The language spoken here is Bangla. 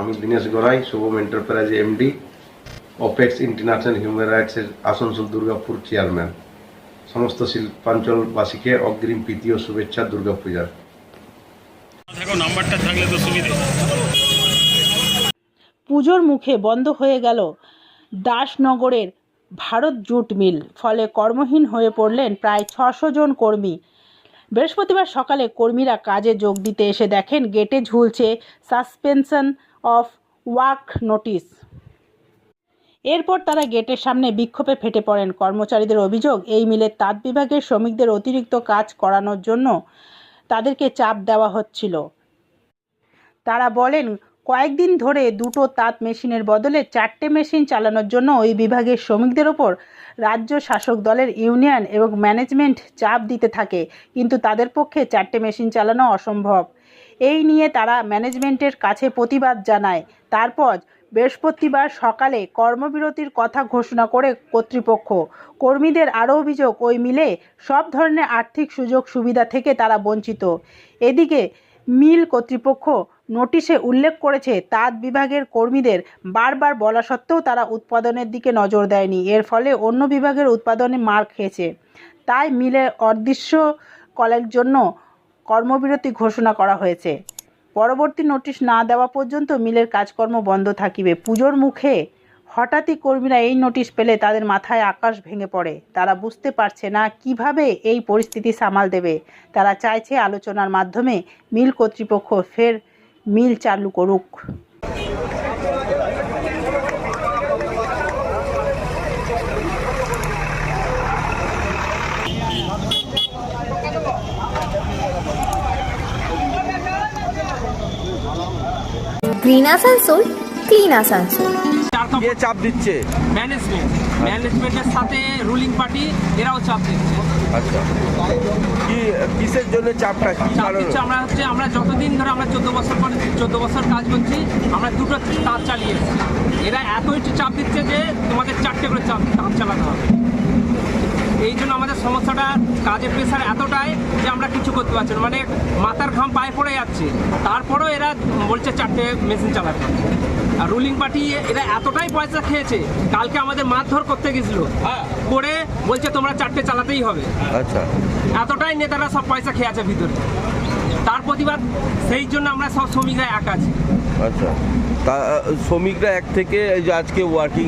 আমি Dinesh Garai Shubham enterprise MD apex international human রাইটসের Asansol Durgapur chairman. সমস্ত শিল্পাঞ্চলবাসীকে অগ্রিম প্রীতি ও শুভেচ্ছা দুর্গাপূজার। থাকো নাম্বারটা থাকলে তো সুবিধে। পুজোর মুখে বন্ধ হয়ে গেল দাসনগরের ভারত জুট মিল ফলে কর্মহীন হয়ে পড়লেন প্রায় ছশো জন কর্মী। বৃহস্পতিবার সকালে কর্মীরা কাজে যোগ দিতে এসে দেখেন গেটে ঝুলছে সাসপেনশন অফ ওয়ার্ক নোটিশ এরপর তারা গেটের সামনে বিক্ষোভে ফেটে পড়েন। কর্মচারীদের অভিযোগ, এই মিলের তাঁত বিভাগের শ্রমিকদের অতিরিক্ত কাজ করানোর জন্য তাদেরকে চাপ দেওয়া হচ্ছিল। তারা বলেন, কয়েকদিন ধরে দুটো তাঁত মেশিনের বদলে চারটে মেশিন চালানোর জন্য ওই বিভাগের শ্রমিকদের ওপর রাজ্য শাসক দলের ইউনিয়ন এবং ম্যানেজমেন্ট চাপ দিতে থাকে, কিন্তু তাদের পক্ষে চারটে মেশিন চালানো অসম্ভব। এই নিয়ে তারা ম্যানেজমেন্টের কাছে প্রতিবাদ জানায়। তারপর বৃহস্পতিবার সকালে কর্মবিরতির কথা ঘোষণা করে কর্তৃপক্ষ। কর্মীদের আরও অভিযোগ, ওই মিলে সব ধরনের আর্থিক সুযোগ সুবিধা থেকে তারা বঞ্চিত। এদিকে মিল কর্তৃপক্ষ নোটিশে উল্লেখ করেছে, তাঁত বিভাগের কর্মীদের বারবার বলা সত্ত্বেও তারা উৎপাদনের দিকে নজর দেয়নি। এর ফলে অন্য বিভাগের উৎপাদনে মার খেয়েছে। তাই মিলের অদৃশ্য কলের জন্য কর্মবিরতি ঘোষণা করা হয়েছে। পরবর্তী নোটিশ না দেওয়া পর্যন্ত মিলের কাজকর্ম বন্ধ থাকিবে। পুজোর মুখে হঠাৎই কর্মীরা এই নোটিশ পেলে তাদের মাথায় আকাশ ভেঙে পড়ে। তারা বুঝতে পারছে না কীভাবে এই পরিস্থিতি সামাল দেবে। তারা চাইছে আলোচনার মাধ্যমে মিল কর্তৃপক্ষ ফের মিল চালু করুক। গ্রিন আসানসোল ক্লিন আসানসোল কে চাপ দিচ্ছে। ম্যানেজমেন্ট ম্যানেজমেন্টের সাথে রুলিং পার্টি এরাও চাপ দিচ্ছে। আচ্ছা। কি কিসের জন্য চাপটা কি চাপ দিচ্ছে আমরা হচ্ছে আমরা যতদিন ধরে আমরা চোদ্দ বছর পরে চোদ্দ বছর কাজ করছি আমরা দুটো তাঁত চালিয়ে এসেছি। এরা এতই চাপ দিচ্ছে যে তোমাদের চারটে করে চাপ তাঁত চালাতে হবে। সমস্যাটা কাজের প্রেশার এতটাই যে আমরা কিছু করতে পারছি না। মানে মাথার ঘাম পায়ে পড়ে যাচ্ছে। তারপরেও এরা বলছে চারটে মেশিন চালাতে। আর রুলিং পার্টি এরা এতটাই পয়সা খেয়েছে কালকে আমাদের মারধর করতে গেছিল। করে বলছে তোমরা চারটে চালাতেই হবে। আচ্ছা। এতটাই নেতারা সব পয়সা খেয়ে আছে ভিতরে। তার প্রতিবাদ সেই জন্য আমরা সব শ্রমিকরা এক আছি। আচ্ছা। তা শ্রমিকরা এক থেকে এই যে আজকে ওয়ার্কিং